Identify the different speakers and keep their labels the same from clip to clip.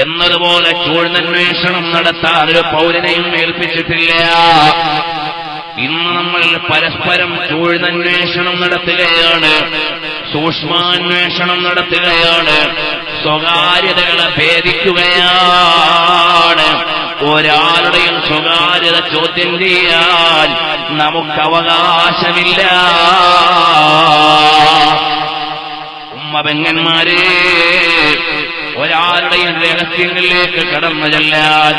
Speaker 1: എന്നതുപോലെ ചൂഴ്ന്നന്വേഷണം നടത്താൻ ഒരു പൗരനെയും ഏൽപ്പിച്ചിട്ടില്ല. ഇന്ന് നമ്മൾ പരസ്പരം ചൂഴ്ന്നന്വേഷണം നടത്തുകയാണ് സൂക്ഷ്മാന്വേഷണം നടത്തുകയാണ് സ്വകാര്യതകളെ ഭേദിക്കുകയാണ്. ഒരാളുടെയും സ്വകാര്യത ചോദ്യം ചെയ്യാൻ നമുക്ക് അവകാശമില്ല. ഉമ്മ പെങ്ങന്മാരെ ഒരാളുടെയും രഹസ്യങ്ങളിലേക്ക് കടന്നു ചെല്ലാൻ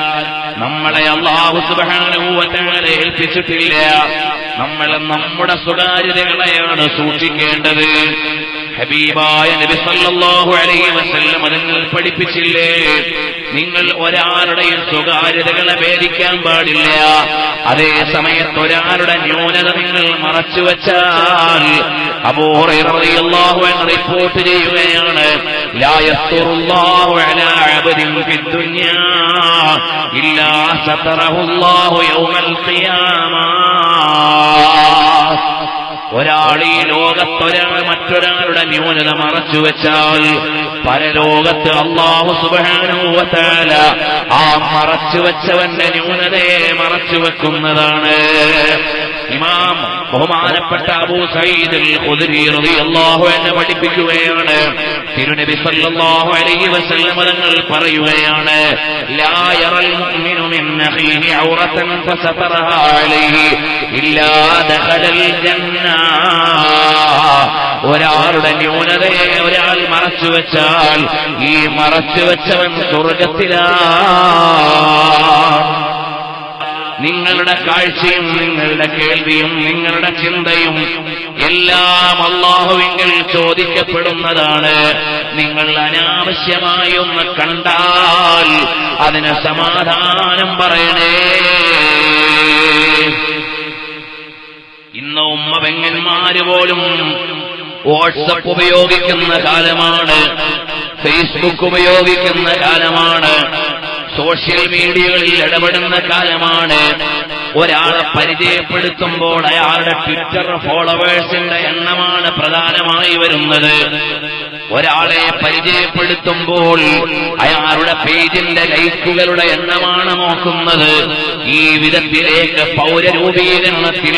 Speaker 1: നമ്മളെ അള്ളാഹു സുബാനുഭവത്തങ്ങളെ ഏൽപ്പിച്ചിട്ടില്ല. നമ്മൾ നമ്മുടെ സ്വകാര്യതകളെയാണ് സൂക്ഷിക്കേണ്ടത്. ഹബീബായ നബി സല്ലല്ലാഹു അലൈഹി വസല്ലം നിങ്ങൾ പഠിപ്പിച്ചില്ലേ? നിങ്ങൾ ഒരാളുടെയും സ്വകാര്യതകളെ ഭേദിക്കാൻ പാടില്ല. അതേ സമയത്ത് ഒരാളുടെ ന്യൂനത നിങ്ങൾ മറച്ചു വച്ചാൽ അബൂഹുറൈറളിയല്ലാഹു അൻഹു റിപ്പോർട്ട് ചെയ്യുകയാണ് ലാ യസ്തുറുല്ലാഹു അലാ അബ്ദിൻ ഇല്ലാ യൗമൽ ഒരാൾ ഈ ലോകത്തൊരാൾ മറ്റൊരാളുടെ ന്യൂനത മറച്ചു വെച്ചാൽ പരലോകത്ത് അള്ളാഹു സുബാനുവത്താല ആ മറച്ചു വെച്ചവന്റെ ന്യൂനതയെ മറച്ചു വെക്കുന്നതാണ് ഇമാം ബഹുമാനപ്പെട്ട അബൂ സയ്യിദുൽ ഖുദ്രി റളിയല്ലാഹു അൻഹു പഠിപ്പിക്കുകയാണ്. തിരുനബി സല്ലല്ലാഹു അലൈഹി വസല്ലം തങ്ങൾ പറയുകയാണ് ലാ യറൽ മുഅ്മിനു മിൻ അഖീഹി ഔറതൻ ഫസതറഹാ അലൈഹി ഇല്ലാ ദഖലൽ ജന്ന. ഒരാളുടെ ന്യൂനതയെ ഒരാൾ മറച്ചു വെച്ചാൽ ഈ മറച്ചു വെച്ചവൻ സ്വർഗത്തിലാണ് നിങ്ങളുടെ കാഴ്ചയും നിങ്ങളുടെ കേൾവിയും നിങ്ങളുടെ ചിന്തയും എല്ലാം അള്ളാഹുവിങ്കിൽ ചോദിക്കപ്പെടുന്നതാണ്. നിങ്ങൾ അനാവശ്യമായി ഒന്ന് കണ്ടാൽ അതിന് സമാധാനം പറയണേ. ഇന്ന് ഉമ്മ പെങ്ങന്മാര് പോലും വാട്സപ്പ് ഉപയോഗിക്കുന്ന കാലമാണ് ഫേസ്ബുക്ക് ഉപയോഗിക്കുന്ന കാലമാണ് സോഷ്യൽ മീഡിയകളിൽ ഇടപെടുന്ന കാലമാണ്. ഒരാളെ പരിചയപ്പെടുത്തുമ്പോൾ അയാളുടെ ട്വിറ്റർ ഫോളോവേഴ്സിന്റെ എണ്ണമാണ് പ്രധാനമായി വരുന്നത്. ഒരാളെ പരിചയപ്പെടുത്തുമ്പോൾ അയാളുടെ പേജിന്റെ ലൈക്കുകളുടെ എണ്ണമാണ് നോക്കുന്നത്. ഈ വിധത്തിലേക്ക് പൗരരൂപീകരണത്തിൽ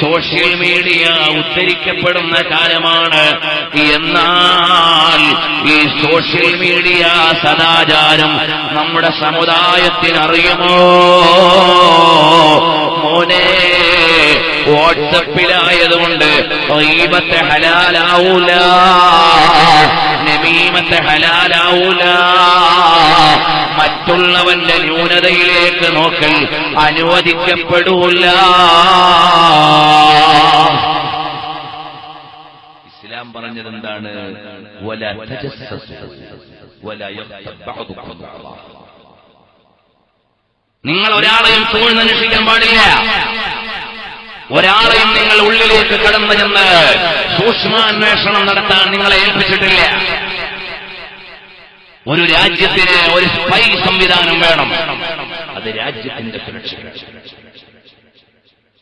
Speaker 1: സോഷ്യൽ മീഡിയ ഉദ്ധരിക്കപ്പെടുന്ന കാലമാണ്. എന്നാൽ ഈ സോഷ്യൽ മീഡിയ സദാചാരം നമ്മുടെ സമുദായത്തിനറിയുമോ മോനെ വാട്സപ്പിലായതുകൊണ്ട് ഈപത്തെ ഹലാലാവൂല. നമീമത്തെ ഹലാലാവൂല. മറ്റുള്ളവന്റെ ന്യൂനതയിലേക്ക് നോക്കൽ അനുവദിക്കപ്പെടൂല. ഇസ്ലാം പറഞ്ഞത് എന്താണ് നിങ്ങൾ ഒരാളെയും സൂഴ്ന്നന്വേഷിക്കാൻ പാടില്ല. ഒരാളെയും നിങ്ങൾ ഉള്ളിലേക്ക് കടന്നു ചെന്ന് സൂക്ഷ്മാന്വേഷണം നടത്താൻ നിങ്ങളെ ഏൽപ്പിച്ചിട്ടില്ല. ഒരു രാജ്യത്തിന് ഒരു സ്പൈ സംവിധാനം വേണം. അത് രാജ്യത്തിന്റെ സുരക്ഷ.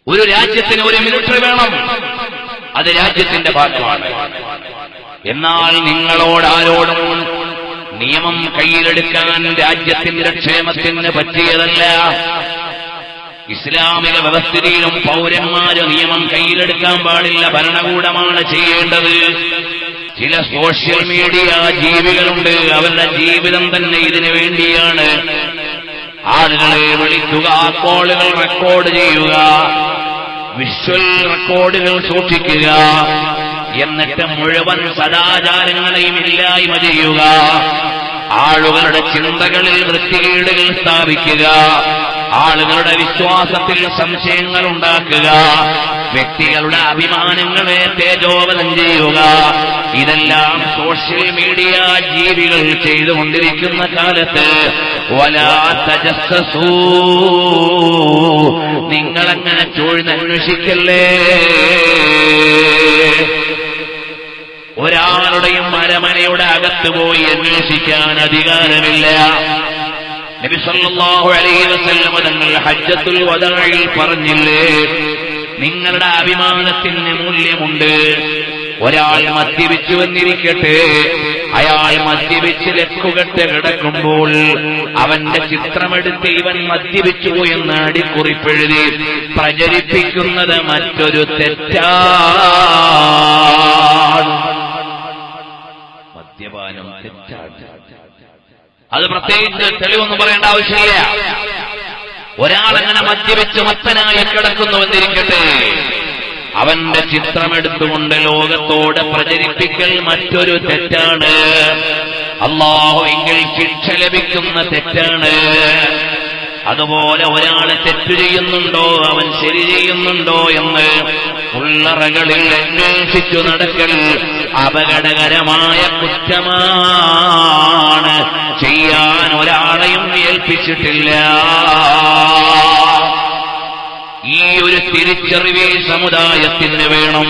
Speaker 1: ഒരു രാജ്യത്തിന് ഒരു മിലിറ്ററി വേണം. അത് രാജ്യത്തിന്റെ ഭാഗമാണ്. എന്നാൽ നിങ്ങളോട് ആരോടും നിയമം കയ്യിലെടുക്കാൻ രാജ്യത്തിന്റെ ക്ഷേമത്തിന് പറ്റിയതല്ല. ഇസ്ലാമിക വ്യവസ്ഥിതിയിലും പൗരന്മാര് നിയമം കയ്യിലെടുക്കാൻ പാടില്ല ഭരണകൂടമാണ് ചെയ്യേണ്ടത്. ചില സോഷ്യൽ മീഡിയ ജീവികളുണ്ട്. അവരുടെ ജീവിതം തന്നെ ഇതിനു വേണ്ടിയാണ്. ആളുകളെ വിളിക്കുക കോളുകൾ റെക്കോർഡ് ചെയ്യുക വിഷ്വൽ റെക്കോർഡുകൾ സൂക്ഷിക്കുക എന്നിട്ട് മുഴുവൻ സദാചാരങ്ങളെയും ഇല്ലായ്മ ചെയ്യുക ആളുകളുടെ ചിന്തകളിൽ വൃത്തികേടുകൾ സ്ഥാപിക്കുക ആളുകളുടെ വിശ്വാസത്തിൽ സംശയങ്ങൾ ഉണ്ടാക്കുക വ്യക്തികളുടെ അഭിമാനങ്ങളെ തേജോവധം ചെയ്യുക ഇതെല്ലാം സോഷ്യൽ മീഡിയ ജീവികൾ ചെയ്തുകൊണ്ടിരിക്കുന്ന കാലത്ത് വലാ തജസ്സസൂ. നിങ്ങളങ്ങനെ ചൂഴ്ന്നന്വേഷിക്കല്ലേ ഒരാളുടെയും അരമനയുടെ അകത്ത് പോയി അന്വേഷിക്കാൻ അധികാരമില്ല. അലൈഹി വസല്ലമ തങ്ങൾ ഹജ്ജത്തുൽ വദാഇൽ പറഞ്ഞില്ലേ? നിങ്ങളുടെ അഭിമാനത്തിന് മൂല്യമുണ്ട്. ഒരാൾ മദ്യപിച്ചു വന്നിരിക്കട്ടെ. അയാൾ മദ്യപിച്ച് ലക്കുകെട്ട് കിടക്കുമ്പോൾ അവന്റെ ചിത്രമെടുത്ത് ഇവൻ മദ്യപിച്ചു എന്ന് അടിക്കുറിപ്പെഴുതി പ്രചരിപ്പിക്കുന്നത് മറ്റൊരു തെറ്റാണ്. അത് പ്രത്യേകിച്ച് തെളിവൊന്നും പറയേണ്ട ആവശ്യമില്ല. ഒരാളങ്ങനെ മദ്യപിച്ച് മത്തനായി കിടക്കുന്നുവെന്നിരിക്കട്ടെ അവന്റെ ചിത്രമെടുത്തുകൊണ്ട് ലോകത്തോട് പ്രചരിപ്പിക്കൽ മറ്റൊരു തെറ്റാണ്. അള്ളാഹു എങ്കിൽ ശിക്ഷ ലഭിക്കുന്ന തെറ്റാണ്. അതുപോലെ ഒരാൾ തെറ്റു ചെയ്യുന്നുണ്ടോ അവൻ ശരി ചെയ്യുന്നുണ്ടോ എന്ന് ഉള്ളറകളിൽ അന്വേഷിച്ചു നടക്കൽ അപകടകരമായ കുറ്റമാണ്. ചെയ്യാൻ ഒരാളെയും ഏൽപ്പിച്ചിട്ടില്ല. തിരിച്ചറിവേ സമുദായത്തിന് വേണം.